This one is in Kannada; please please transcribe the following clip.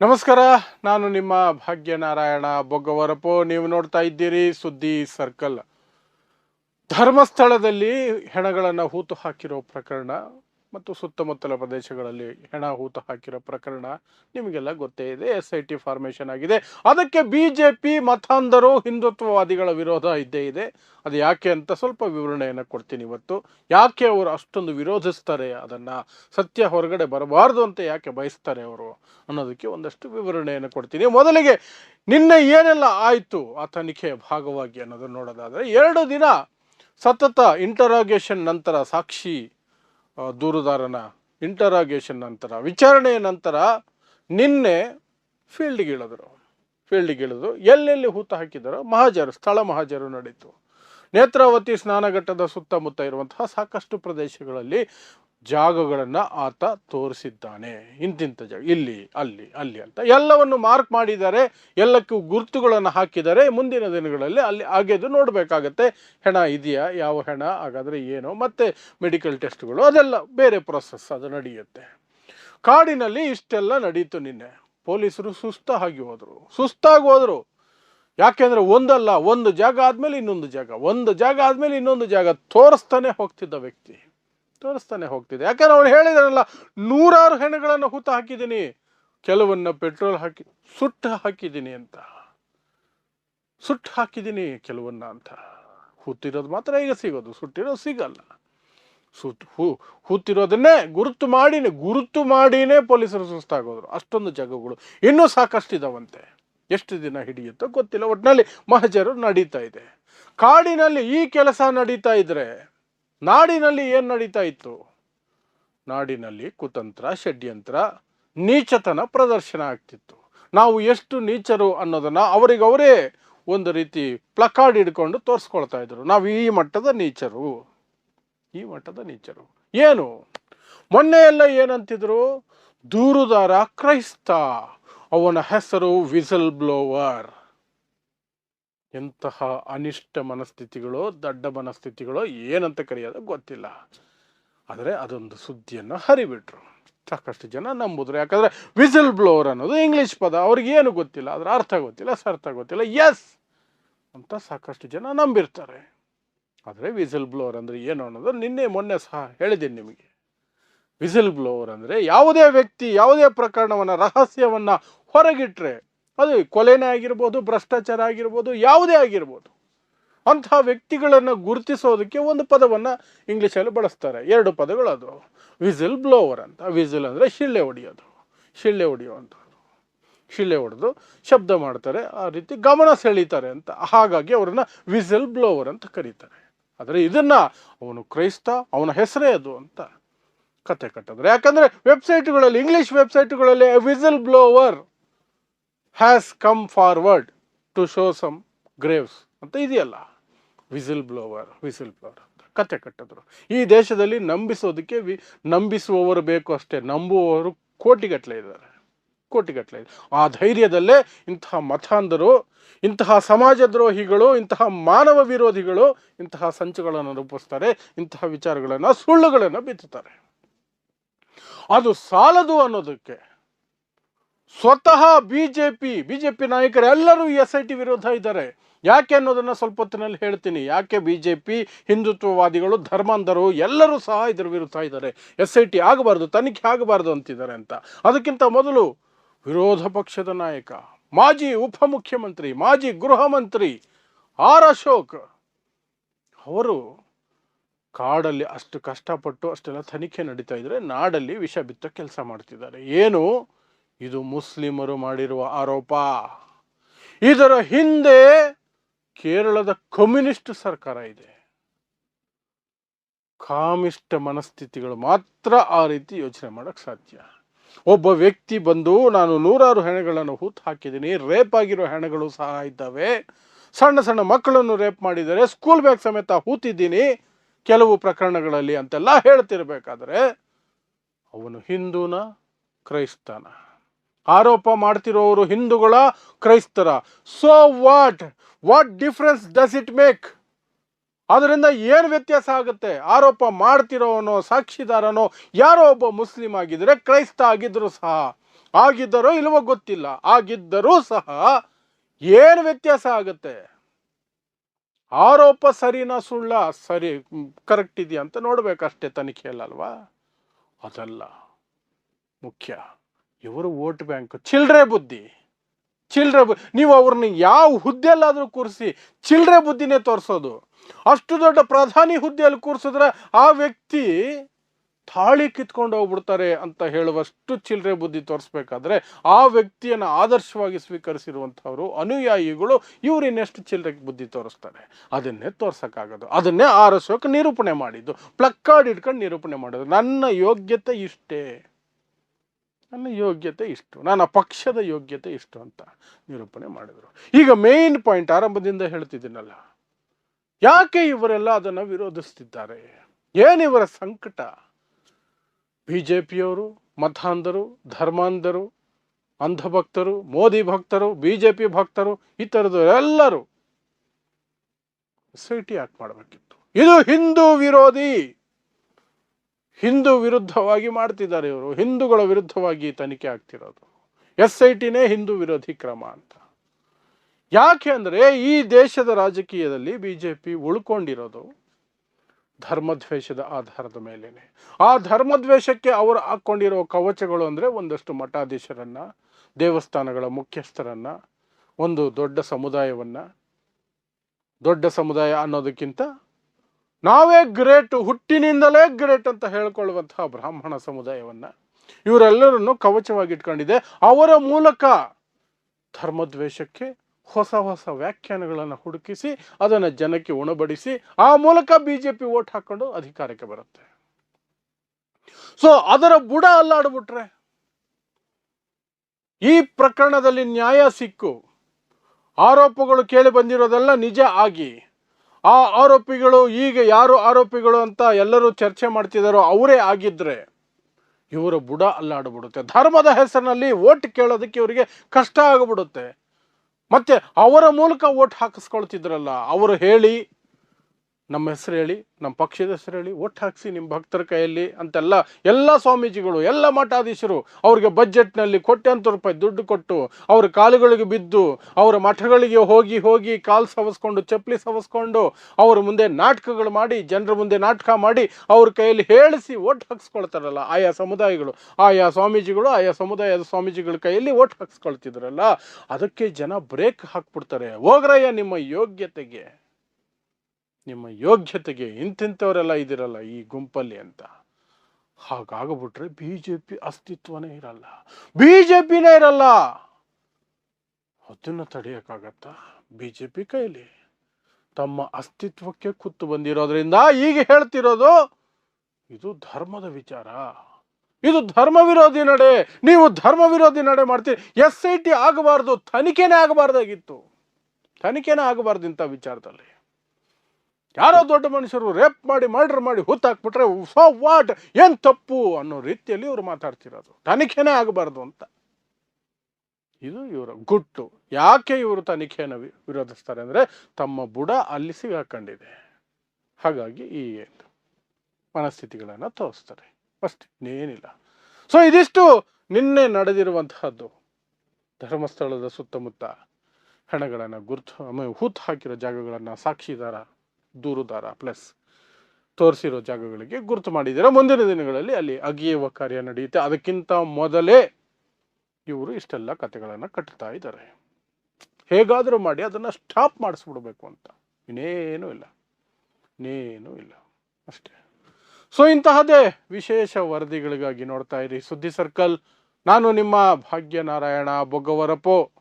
ನಮಸ್ಕಾರ, ನಾನು ನಿಮ್ಮ ಭಾಗ್ಯನಾರಾಯಣ ಬೊಗ್ಗವರಪು. ನೀವು ನೋಡ್ತಾ ಇದ್ದೀರಿ ಸುದ್ದಿ ಸರ್ಕಲ್. ಧರ್ಮಸ್ಥಳದಲ್ಲಿ ಹೆಣಗಳನ್ನು ಹೂತು ಹಾಕಿರೋ ಪ್ರಕರಣ ಮತ್ತು ಸುತ್ತಮುತ್ತಲ ಪ್ರದೇಶಗಳಲ್ಲಿ ಹೆಣ ಹೂತ ಹಾಕಿರೋ ಪ್ರಕರಣ ನಿಮಗೆಲ್ಲ ಗೊತ್ತೇ ಇದೆ. ಎಸ್ ಐ ಟಿ ಫಾರ್ಮೇಷನ್ ಆಗಿದೆ. ಅದಕ್ಕೆ ಬಿ ಜೆ ಪಿ ಮತಾಂಧರು ಹಿಂದುತ್ವವಾದಿಗಳ ವಿರೋಧ ಇದ್ದೇ ಇದೆ. ಅದು ಯಾಕೆ ಅಂತ ಸ್ವಲ್ಪ ವಿವರಣೆಯನ್ನು ಕೊಡ್ತೀನಿ ಇವತ್ತು. ಯಾಕೆ ಅವರು ಅಷ್ಟೊಂದು ವಿರೋಧಿಸ್ತಾರೆ ಅದನ್ನು? ಸತ್ಯ ಹೊರಗಡೆ ಬರಬಾರದು ಅಂತ ಯಾಕೆ ಬಯಸ್ತಾರೆ ಅವರು ಅನ್ನೋದಕ್ಕೆ ಒಂದಷ್ಟು ವಿವರಣೆಯನ್ನು ಕೊಡ್ತೀನಿ. ಮೊದಲಿಗೆ ನಿನ್ನೆ ಏನೆಲ್ಲ ಆಯಿತು ಆ ತನಿಖೆಯ ಭಾಗವಾಗಿ ಅನ್ನೋದನ್ನು ನೋಡೋದಾದರೆ ಎರಡು ದಿನ ಸತತ ಇಂಟರಾಗೇಷನ್ ನಂತರ ಸಾಕ್ಷಿ ದೂರುದಾರನ ಇಂಟರಾಗೇಷನ್ ನಂತರ, ವಿಚಾರಣೆಯ ನಂತರ ನಿನ್ನೆ ಫೀಲ್ಡ್ಗೆ ಇಳಿದ್ರು. ಫೀಲ್ಡ್ಗೆ ಇಳಿದು ಎಲ್ಲೆಲ್ಲಿ ಹೂತ ಹಾಕಿದರು ಮಹಾಜರು, ಸ್ಥಳ ಮಹಾಜರು ನಡೀತು ನೇತ್ರಾವತಿ ಸ್ನಾನಘಟ್ಟದ ಸುತ್ತಮುತ್ತ ಇರುವಂತಹ ಸಾಕಷ್ಟು ಪ್ರದೇಶಗಳಲ್ಲಿ ಜಾಗಗಳನ್ನು ಆತ ತೋರಿಸಿದ್ದಾನೆ. ಇಂತಿಂಥ ಜಾಗ, ಇಲ್ಲಿ, ಅಲ್ಲಿ ಅಲ್ಲಿ ಅಂತ. ಎಲ್ಲವನ್ನು ಮಾರ್ಕ್ ಮಾಡಿದ್ದಾರೆ, ಎಲ್ಲಕ್ಕೂ ಗುರುತುಗಳನ್ನು ಹಾಕಿದ್ದಾರೆ. ಮುಂದಿನ ದಿನಗಳಲ್ಲಿ ಅಲ್ಲಿ ಅಗೆದು ನೋಡಬೇಕಾಗತ್ತೆ. ಹೆಣ ಇದೆಯಾ? ಯಾವ ಹೆಣ? ಹಾಗಾದರೆ ಏನು. ಮತ್ತು ಮೆಡಿಕಲ್ ಟೆಸ್ಟ್ಗಳು ಅದೆಲ್ಲ ಬೇರೆ ಪ್ರೊಸೆಸ್ ಅದು ನಡೆಯುತ್ತೆ. ಕಾಡಿನಲ್ಲಿ ಇಷ್ಟೆಲ್ಲ ನಡೀತು ನಿನ್ನೆ. ಪೊಲೀಸರು ಸುಸ್ತಾಗಿ ಹೋದರು. ಸುಸ್ತಾಗಿ ಹೋದರು. ಯಾಕೆಂದರೆ ಒಂದಲ್ಲ, ಒಂದು ಜಾಗ ಆದಮೇಲೆ ಇನ್ನೊಂದು ಜಾಗ. ಒಂದು ಜಾಗ ಆದಮೇಲೆ ಇನ್ನೊಂದು ಜಾಗ. ತೋರಿಸ್ತಾನೆ ಹೋಗ್ತಿದ್ದ ವ್ಯಕ್ತಿ. ತೋರಿಸ್ತಾನೆ ಹೋಗ್ತಿದೆ. ಯಾಕಂದ್ರೆ ಅವ್ರು ಹೇಳಿದಾರಲ್ಲ, ನೂರಾರು ಹೆಣಗಳನ್ನು ಹುತ ಹಾಕಿದ್ದೀನಿ, ಕೆಲವನ್ನ ಪೆಟ್ರೋಲ್ ಹಾಕಿ, ಸುಟ್ಟು ಹಾಕಿದ್ದೀನಿ ಅಂತ. ಸುಟ್ಟು ಹಾಕಿದ್ದೀನಿ ಕೆಲವನ್ನ ಅಂತ. ಹುತ್ತಿರೋದು ಮಾತ್ರ ಈಗ ಸಿಗೋದು, ಸುಟ್ಟಿರೋದು ಸಿಗಲ್ಲ. ಸುಟ್ಟು ಹೂ ಹೂತಿರೋದನ್ನೇ ಗುರುತು ಮಾಡಿನೇ ಗುರುತು ಮಾಡಿನೇ ಪೊಲೀಸರು ಸುಸ್ತಾಗೋದ್ರು. ಅಷ್ಟೊಂದು ಜಾಗಗಳು ಇನ್ನೂ ಸಾಕಷ್ಟು ಇದಾವಂತೆ ಎಷ್ಟು ದಿನ ಹಿಡಿಯುತ್ತೋ ಗೊತ್ತಿಲ್ಲ ಒಟ್ಟಿನಲ್ಲಿ ಮಹಜರು ನಡೀತಾ ಇದೆ. ಕಾಡಿನಲ್ಲಿ ಈ ಕೆಲಸ ನಡೀತಾ ಇದ್ರೆ ನಾಡಿನಲ್ಲಿ ಏನು ನಡೀತಾ ಇತ್ತು? ನಾಡಿನಲ್ಲಿ ಕುತಂತ್ರ, ಷಡ್ಯಂತ್ರ, ನೀಚತನ ಪ್ರದರ್ಶನ ಆಗ್ತಿತ್ತು. ನಾವು ಎಷ್ಟು ನೀಚರು ಅನ್ನೋದನ್ನ ಅವರಿಗವರೇ ಒಂದು ರೀತಿ ಪ್ಲಕಾರ್ಡ್ ಹಿಡ್ಕೊಂಡು ತೋರಿಸ್ಕೊಳ್ತಾ ಇದ್ರು. ನಾವು ಈ ಮಟ್ಟದ ನೀಚರು. ಈ ಮಟ್ಟದ ನೀಚರು. ಏನು? ಮೊನ್ನೆ ಎಲ್ಲ ಏನಂತಿದ್ರು? ದೂರುದಾರ ಕ್ರೈಸ್ತ. ಅವನ ಹೆಸರು ವಿಸಲ್ ಬ್ಲೋವರ್. ಎಂತಹ ಅನಿಷ್ಟ ಮನಸ್ಥಿತಿಗಳೋ ದಡ್ಡ ಮನಸ್ಥಿತಿಗಳೋ ಏನಂತ ಕರೆಯೋದು ಗೊತ್ತಿಲ್ಲ. ಆದರೆ ಅದೊಂದು ಸುದ್ದಿಯನ್ನು ಹರಿಬಿಟ್ರು. ಸಾಕಷ್ಟು ಜನ ನಂಬುದ್ರು. ಯಾಕಂದರೆ ವಿಸಿಲ್ ಬ್ಲೋವರ್ ಅನ್ನೋದು ಇಂಗ್ಲೀಷ್ ಪದ. ಅವ್ರಿಗೆ ಏನು ಗೊತ್ತಿಲ್ಲ. ಅದರ ಅರ್ಥ ಗೊತ್ತಿಲ್ಲ ಅರ್ಥ ಗೊತ್ತಿಲ್ಲ. ಎಸ್ ಅಂತ ಸಾಕಷ್ಟು ಜನ ನಂಬಿರ್ತಾರೆ. ಆದರೆ ವಿಸಿಲ್ ಬ್ಲೋರ್ ಅಂದರೆ ಏನು ಅನ್ನೋದು ನಿನ್ನೆ ಮೊನ್ನೆ ಸಹ ಹೇಳಿದ್ದೀನಿ ನಿಮಗೆ. ವಿಸಿಲ್ ಬ್ಲೋವರ್ ಅಂದರೆ ಯಾವುದೇ ವ್ಯಕ್ತಿ ಯಾವುದೇ ಪ್ರಕರಣವನ್ನು, ರಹಸ್ಯವನ್ನು ಹೊರಗಿಟ್ರೆ ಅದು ಕೊಲೆನೇ ಆಗಿರ್ಬೋದು, ಭ್ರಷ್ಟಾಚಾರ ಆಗಿರ್ಬೋದು, ಯಾವುದೇ ಆಗಿರ್ಬೋದು. ಅಂತಹ ವ್ಯಕ್ತಿಗಳನ್ನು ಗುರುತಿಸೋದಕ್ಕೆ ಒಂದು ಪದವನ್ನು ಇಂಗ್ಲೀಷಲ್ಲಿ ಬಳಸ್ತಾರೆ. ಎರಡು ಪದಗಳು ಅದು ವಿಸಿಲ್ ಬ್ಲೋವರ್ ಅಂತ. ವಿಸಿಲ್ ಅಂದರೆ ಶಿಳ್ಳೆ ಹೊಡೆಯೋದು. ಶಿಳ್ಳೆ ಹೊಡೆಯುವಂಥದ್ದು. ಶಿಳ್ಳೆ ಹೊಡೆದು ಶಬ್ದ ಮಾಡ್ತಾರೆ. ಆ ರೀತಿ ಗಮನ ಸೆಳೀತಾರೆ ಅಂತ. ಹಾಗಾಗಿ ಅವರನ್ನು ವಿಸಿಲ್ ಬ್ಲೋವರ್ ಅಂತ ಕರೀತಾರೆ. ಆದರೆ ಇದನ್ನು ಅವನು ಕ್ರೈಸ್ತ, ಅವನ ಹೆಸರೇ ಅದು ಅಂತ ಕತೆ ಕಟ್ಟಿದ್ರು. ಯಾಕಂದರೆ ವೆಬ್ಸೈಟ್ಗಳಲ್ಲಿ, English ವೆಬ್ಸೈಟ್ಗಳಲ್ಲಿ whistle blower has come forward to show some graves ಅಂತ ಇದೆಯಲ್ಲ? ವಿಸಿಲ್ ಬ್ಲೋವರ್ ವಿಸಿಲ್ ಬ್ಲೋವರ್ ಅಂತ ಕತೆ ಕಟ್ಟಿದ್ರು. ಈ ದೇಶದಲ್ಲಿ ನಂಬಿಸೋದಕ್ಕೆ ವಿ, ನಂಬಿಸುವವರು ಬೇಕು ಅಷ್ಟೇ. ನಂಬುವವರು ಕೋಟಿಗಟ್ಟಲೆ ಇದ್ದಾರೆ. ಕೋಟಿಗಟ್ಟಲೆ ಇದೆ. ಆ ಧೈರ್ಯದಲ್ಲೇ ಇಂತಹ ಮತಾಂಧರು, ಇಂತಹ ಸಮಾಜ ದ್ರೋಹಿಗಳು ಇಂತಹ ಮಾನವ ವಿರೋಧಿಗಳು ಇಂತಹ ಸಂಚುಗಳನ್ನು ರೂಪಿಸ್ತಾರೆ. ಇಂತಹ ವಿಚಾರಗಳನ್ನು, ಸುಳ್ಳುಗಳನ್ನು ಬಿತ್ತುತ್ತಾರೆ. ಅದು ಸಾಲದು ಅನ್ನೋದಕ್ಕೆ ಸ್ವತಃ B J P B J P ನಾಯಕರು ಎಲ್ಲರೂ ಎಸ್ ಐ ಟಿ ವಿರೋಧ ಇದ್ದಾರೆ. ಯಾಕೆ ಅನ್ನೋದನ್ನು ಸ್ವಲ್ಪ ಹೊತ್ತಿನಲ್ಲಿ ಹೇಳ್ತೀನಿ. ಯಾಕೆ ಬಿ ಜೆ ಪಿ ಹಿಂದುತ್ವವಾದಿಗಳು, ಧರ್ಮಾಂಧರು ಎಲ್ಲರೂ ಸಹ ಇದರ ವಿರುದ್ಧ ಇದ್ದಾರೆ? ಎಸ್ ಐ ಟಿ ಆಗಬಾರ್ದು, ತನಿಖೆ ಆಗಬಾರ್ದು ಅಂತಿದ್ದಾರೆ ಅಂತ. ಅದಕ್ಕಿಂತ ಮೊದಲು ವಿರೋಧ ಪಕ್ಷದ ನಾಯಕ, ಮಾಜಿ ಉಪಮುಖ್ಯಮಂತ್ರಿ, ಮಾಜಿ ಗೃಹ ಮಂತ್ರಿ ಆರ್ ಅಶೋಕ್ ಅವರು ಕಾಡಲ್ಲಿ ಅಷ್ಟು ಕಷ್ಟಪಟ್ಟು ಅಷ್ಟೆಲ್ಲ ತನಿಖೆ ನಡೀತಾ ಇದ್ರೆ ನಾಡಲ್ಲಿ ವಿಷ ಬಿತ್ತ ಕೆಲಸ ಮಾಡ್ತಿದ್ದಾರೆ. ಏನು? ಇದು ಮುಸ್ಲಿಮರು ಮಾಡಿರುವ ಆರೋಪ. ಇದರ ಹಿಂದೆ ಕೇರಳದ ಕಮ್ಯುನಿಸ್ಟ್ ಸರ್ಕಾರ ಇದೆ. ಕಾಮಿಷ್ಟ ಮನಸ್ಥಿತಿಗಳು ಮಾತ್ರ ಆ ರೀತಿ ಯೋಚನೆ ಮಾಡಕ್ ಸಾಧ್ಯ. ಒಬ್ಬ ವ್ಯಕ್ತಿ ಬಂದು, ನಾನು ನೂರಾರು ಹೆಣಗಳನ್ನು ಹೂತು ಹಾಕಿದ್ದೀನಿ, ರೇಪ್ ಆಗಿರೋ ಹೆಣಗಳು ಸಹ ಇದ್ದಾವೆ. ಸಣ್ಣ ಸಣ್ಣ ಮಕ್ಕಳನ್ನು ರೇಪ್ ಮಾಡಿದರೆ ಸ್ಕೂಲ್ ಬ್ಯಾಗ್ ಸಮೇತ ಹೂತಿದ್ದೀನಿ, ಕೆಲವು ಪ್ರಕರಣಗಳಲ್ಲಿ ಅಂತೆಲ್ಲ ಹೇಳ್ತಿರ್ಬೇಕಾದ್ರೆ ಅವನು ಹಿಂದೂನ ಕ್ರೈಸ್ತನ. ಆರೋಪ ಮಾಡ್ತಿರೋರು ಹಿಂದೂಗಳ ಕ್ರೈಸ್ತರ. So what what difference does it make ಅದರಿಂದ ಏನು ವ್ಯತ್ಯಾಸ ಆಗುತ್ತೆ? ಆರೋಪ ಮಾಡ್ತಿರೋನೋ, ಸಾಕ್ಷಿದಾರನೋ, ಯಾರೋ ಒಬ್ಬ ಮುಸ್ಲಿಂ ಆಗಿದ್ರೆ ಕ್ರೈಸ್ತ ಆಗಿದ್ರು ಸಹ, ಆಗಿದ್ದರೋ ಇಲ್ವೋ ಗೊತ್ತಿಲ್ಲ. ಆಗಿದ್ದರೂ ಸಹ ಏನು ವ್ಯತ್ಯಾಸ ಆಗುತ್ತೆ? ಆರೋಪ ಸರಿನಾ ಸುಳ್ಳ? ಸರಿ ಕರೆಕ್ಟ್ ಇದೆಯಾ ಅಂತ ನೋಡ್ಬೇಕಷ್ಟೇ ತನಿಖೆಯಲ್ಲಲ್ವಾ ಅದಲ್ಲ. ಮುಖ್ಯ. ಇವರು ವೋಟ್ ಬ್ಯಾಂಕ್. ಚಿಲ್ಲರೆ ಬುದ್ಧಿ. ಚಿಲ್ಲರೆ ಬು, ನೀವು ಅವ್ರನ್ನ ಯಾವ ಹುದ್ದೆಲ್ಲಾದರೂ ಕೂರಿಸಿ ಚಿಲ್ಲರೆ ಬುದ್ಧಿನೇ ತೋರಿಸೋದು. ಅಷ್ಟು ದೊಡ್ಡ ಪ್ರಧಾನಿ ಹುದ್ದೆಯಲ್ಲಿ ಕೂರಿಸಿದ್ರೆ ಆ ವ್ಯಕ್ತಿ ತಾಳಿ ಕಿತ್ಕೊಂಡು ಹೋಗ್ಬಿಡ್ತಾರೆ ಅಂತ ಹೇಳುವಷ್ಟು ಚಿಲ್ಲರೆ ಬುದ್ಧಿ ತೋರಿಸ್ಬೇಕಾದ್ರೆ ಆ ವ್ಯಕ್ತಿಯನ್ನು ಆದರ್ಶವಾಗಿ ಸ್ವೀಕರಿಸಿರುವಂಥವ್ರು, ಅನುಯಾಯಿಗಳು, ಇವರು ಇನ್ನೆಷ್ಟು ಚಿಲ್ಲರೆ ಬುದ್ಧಿ ತೋರಿಸ್ತಾರೆ. ಅದನ್ನೇ ತೋರ್ಸೋಕ್ಕಾಗೋದು. ಅದನ್ನೇ ಆರಿಸೋಕೆ ನಿರೂಪಣೆ ಮಾಡಿದ್ದು. ಪ್ಲಕ್ಕಾರ್ಡ್ ಇಟ್ಕೊಂಡು ನಿರೂಪಣೆ ಮಾಡೋದು. ನನ್ನ ಯೋಗ್ಯತೆ ಇಷ್ಟೇ. ನನ್ನ ಯೋಗ್ಯತೆ ಇಷ್ಟು, ನನ್ನ ಪಕ್ಷದ ಯೋಗ್ಯತೆ ಇಷ್ಟು ಅಂತ ನಿರೂಪಣೆ ಮಾಡಿದರು. ಈಗ ಮೇನ್ ಪಾಯಿಂಟ್ ಆರಂಭದಿಂದ ಹೇಳ್ತಿದ್ದೀನಲ್ಲ, ಯಾಕೆ ಇವರೆಲ್ಲ ಅದನ್ನು ವಿರೋಧಿಸ್ತಿದ್ದಾರೆ? ಏನಿವರ ಸಂಕಟ? ಬಿ ಜೆ ಪಿಯವರು ಮತಾಂಧರು ಧರ್ಮಾಂಧರು ಅಂಧಭಕ್ತರು, ಮೋದಿ ಭಕ್ತರು ಬಿ ಜೆ ಪಿ ಭಕ್ತರು, ಈ ಥರದ್ದು ಎಲ್ಲರೂ ಸೈಟಿ ಐ ಯಾಕೆ ಮಾಡಬೇಕಿತ್ತು. ಇದು ಹಿಂದೂ ವಿರೋಧಿ. ಹಿಂದೂ ವಿರುದ್ಧವಾಗಿ ಮಾಡ್ತಿದ್ದಾರೆ ಇವರು. ಹಿಂದೂಗಳ ವಿರುದ್ಧವಾಗಿ ತನಿಖೆ ಆಗ್ತಿರೋದು. ಎಸ್ ಐ ಟಿನೇ ಹಿಂದೂ ವಿರೋಧಿ ಕ್ರಮ ಅಂತ. ಯಾಕೆ ಅಂದರೆ ಈ ದೇಶದ ರಾಜಕೀಯದಲ್ಲಿ ಬಿ ಜೆ ಪಿ ಉಳ್ಕೊಂಡಿರೋದು ಧರ್ಮದ್ವೇಷದ ಆಧಾರದ ಮೇಲೇನೆ. ಆ ಧರ್ಮದ್ವೇಷಕ್ಕೆ ಅವರು ಹಾಕ್ಕೊಂಡಿರೋ ಕವಚಗಳು ಅಂದರೆ ಒಂದಷ್ಟು ಮಠಾಧೀಶರನ್ನ, ದೇವಸ್ಥಾನಗಳ ಮುಖ್ಯಸ್ಥರನ್ನ, ಒಂದು ದೊಡ್ಡ ಸಮುದಾಯವನ್ನು. ದೊಡ್ಡ ಸಮುದಾಯ ಅನ್ನೋದಕ್ಕಿಂತ ನಾವೇ ಗ್ರೇಟ್, ಹುಟ್ಟಿನಿಂದಲೇ ಗ್ರೇಟ್ ಅಂತ ಹೇಳ್ಕೊಳ್ಳುವಂತಹ ಬ್ರಾಹ್ಮಣ ಸಮುದಾಯವನ್ನ ಇವರೆಲ್ಲರನ್ನು ಕವಚವಾಗಿ ಇಟ್ಕೊಂಡಿದೆ. ಅವರ ಮೂಲಕ ಧರ್ಮದ್ವೇಷಕ್ಕೆ ಹೊಸ ಹೊಸ ವ್ಯಾಖ್ಯಾನಗಳನ್ನು ಹುಡುಕಿಸಿ, ಅದನ್ನು ಜನಕ್ಕೆ ಉಣಬಡಿಸಿ, ಆ ಮೂಲಕ ಬಿ ಜೆ ಪಿ ಓಟ್ ಹಾಕೊಂಡು ಅಧಿಕಾರಕ್ಕೆ ಬರುತ್ತೆ. ಸೊ ಅದರ ಬುಡ ಅಲ್ಲಾಡ್ಬಿಟ್ರೆ ಈ ಪ್ರಕರಣದಲ್ಲಿ ನ್ಯಾಯ ಸಿಕ್ಕು. ಆರೋಪಗಳು ಕೇಳಿ ಬಂದಿರೋದೆಲ್ಲ ನಿಜ ಆಗಿ. ಆ ಆರೋಪಿಗಳು ಈಗ ಯಾರು ಆರೋಪಿಗಳು ಅಂತ ಎಲ್ಲರೂ ಚರ್ಚೆ ಮಾಡ್ತಿದ್ದಾರೋ ಅವರೇ ಆಗಿದ್ರೆ ಇವರ ಬುಡ ಅಲ್ಲಾಡ್ಬಿಡುತ್ತೆ. ಧರ್ಮದ ಹೆಸರಿನಲ್ಲಿ ಓಟ್ ಕೇಳೋದಕ್ಕೆ ಇವರಿಗೆ ಕಷ್ಟ ಆಗಿಬಿಡುತ್ತೆ. ಮತ್ತೆ ಅವರ ಮೂಲಕ ಓಟ್ ಹಾಕಿಸ್ಕೊಳ್ತಿದ್ರಲ್ಲ, ಅವರು ಹೇಳಿ ನಮ್ಮ ಹೆಸರು ಹೇಳಿ, ನಮ್ಮ ಪಕ್ಷದ ಹೆಸರು ಹೇಳಿ, ಒಟ್ಟು ಹಾಕಿಸಿ ನಿಮ್ಮ ಭಕ್ತರ ಕೈಯಲ್ಲಿ ಅಂತೆಲ್ಲ ಎಲ್ಲ ಸ್ವಾಮೀಜಿಗಳು, ಎಲ್ಲ ಮಠಾಧೀಶರು, ಅವ್ರಿಗೆ ಬಜೆಟ್ನಲ್ಲಿ ಕೋಟ್ಯಾಂತರ ರೂಪಾಯಿ ದುಡ್ಡು ಕೊಟ್ಟು, ಅವ್ರ ಕಾಲುಗಳಿಗೆ ಬಿದ್ದು, ಅವರ ಮಠಗಳಿಗೆ ಹೋಗಿ ಹೋಗಿ ಕಾಲು ಸವಸ್ಕೊಂಡು, ಚಪ್ಪಲಿ ಸವಸ್ಕೊಂಡು, ಅವ್ರ ಮುಂದೆ ನಾಟಕಗಳು ಮಾಡಿ, ಜನರ ಮುಂದೆ ನಾಟಕ ಮಾಡಿ, ಅವ್ರ ಕೈಯಲ್ಲಿ ಹೇಳಿಸಿ ಒಟ್ಟು ಹಾಕ್ಸ್ಕೊಳ್ತಾರಲ್ಲ ಆಯಾ ಸಮುದಾಯಗಳು. ಆಯಾ ಸ್ವಾಮೀಜಿಗಳು, ಆಯಾ ಸಮುದಾಯದ ಸ್ವಾಮೀಜಿಗಳ ಕೈಯಲ್ಲಿ ಒಟ್ಟು ಹಾಕ್ಸ್ಕೊಳ್ತಿದ್ರಲ್ಲ, ಅದಕ್ಕೆ ಜನ ಬ್ರೇಕ್ ಹಾಕ್ಬಿಡ್ತಾರೆ. ಹೋಗ್ರಯ್ಯ ನಿಮ್ಮ ಯೋಗ್ಯತೆಗೆ. ನಿಮ್ಮ ಯೋಗ್ಯತೆಗೆ ಇಂತಿಂಥವರೆಲ್ಲ ಇದಿರಲ್ಲ ಈ ಗುಂಪಲ್ಲಿ ಅಂತ. ಹಾಗಾಗ್ಬಿಟ್ರೆ ಬಿ ಜೆ ಪಿ ಅಸ್ತಿತ್ವನೇ ಇರಲ್ಲ. ಬಿ ಜೆ ಪಿನೇ ಇರಲ್ಲ. ಅದನ್ನು ತಡೆಯೋಕ್ಕಾಗತ್ತ ಬಿ ಜೆ ಪಿ ಕೈಲಿ? ತಮ್ಮ ಅಸ್ತಿತ್ವಕ್ಕೆ ಕುತ್ತು ಬಂದಿರೋದ್ರಿಂದ ಈಗ ಹೇಳ್ತಿರೋದು? ಇದು ಧರ್ಮದ ವಿಚಾರ. ಇದು ಧರ್ಮ ವಿರೋಧಿ ನಡೆ. ನೀವು ಧರ್ಮ ವಿರೋಧಿ ನಡೆ ಮಾಡ್ತೀರಿ. ಎಸ್ ಐ ಟಿ ಆಗಬಾರ್ದು. ತನಿಖೆನೇ ಆಗಬಾರ್ದಾಗಿತ್ತು. ತನಿಖೆನೇ ಆಗಬಾರ್ದು ಇಂಥ ವಿಚಾರದಲ್ಲಿ. ಯಾರೋ ದೊಡ್ಡ ಮನುಷ್ಯರು ರೇಪ್ ಮಾಡಿ ಮರ್ಡರ್ ಮಾಡಿ ಹುತ್ತಾಕ್ಬಿಟ್ರೆ ಸೊ ವಾಟ್ ಏನ್ ತಪ್ಪು ಅನ್ನೋ ರೀತಿಯಲ್ಲಿ ಇವರು ಮಾತಾಡ್ತಿರೋದು. ತನಿಖೆನೇ ಆಗಬಾರ್ದು ಅಂತ. ಇದು ಇವರ ಗುಟ್ಟು. ಯಾಕೆ ಇವರು ತನಿಖೆಯನ್ನು ವಿರೋಧಿಸ್ತಾರೆ ಅಂದರೆ ತಮ್ಮ ಬುಡ ಅಲ್ಲಿ ಸಿಗಾಕೊಂಡಿದೆ ಹಾಗಾಗಿ ಈ ಮನಸ್ಥಿತಿಗಳನ್ನು ತೋರಿಸ್ತಾರೆ. ಅಷ್ಟೇ, ಇನ್ನೇನಿಲ್ಲ. ಸೊ ಇದಿಷ್ಟು ನಿನ್ನೆ ನಡೆದಿರುವಂತಹದ್ದು. ಧರ್ಮಸ್ಥಳದ ಸುತ್ತಮುತ್ತ ಹಣಗಳನ್ನು ಗುರುತು, ಆಮೇಲೆ ಹೂತು ಹಾಕಿರೋ ಜಾಗಗಳನ್ನು ಸಾಕ್ಷಿದಾರ ದೂರುದಾರ ಪ್ಲಸ್ ತೋರಿಸಿರೋ ಜಾಗಗಳಿಗೆ ಗುರುತು ಮಾಡಿದ್ದೀರಾ. ಮುಂದಿನ ದಿನಗಳಲ್ಲಿ ಅಲ್ಲಿ ಅಗಿಯುವ ಕಾರ್ಯ ನಡೆಯುತ್ತೆ. ಅದಕ್ಕಿಂತ ಮೊದಲೇ ಇವರು ಇಷ್ಟೆಲ್ಲ ಕಥೆಗಳನ್ನು ಕಟ್ತಾ ಇದ್ದಾರೆ. ಹೇಗಾದರೂ ಮಾಡಿ ಅದನ್ನು ಸ್ಟಾಪ್ ಮಾಡಿಸ್ಬಿಡ್ಬೇಕು ಅಂತ. ಇನ್ನೇನೂ ಇಲ್ಲ. ಇನ್ನೇನೂ ಇಲ್ಲ. ಅಷ್ಟೇ. ಸೊ ಇಂತಹದೇ ವಿಶೇಷ ವರದಿಗಳಿಗಾಗಿ ನೋಡ್ತಾ ಇರಿ. ಸುದ್ದಿ ಸರ್ಕಲ್. ನಾನು ನಿಮ್ಮ ಭಾಗ್ಯನಾರಾಯಣ ಬೊಗ್ಗವರಪೋ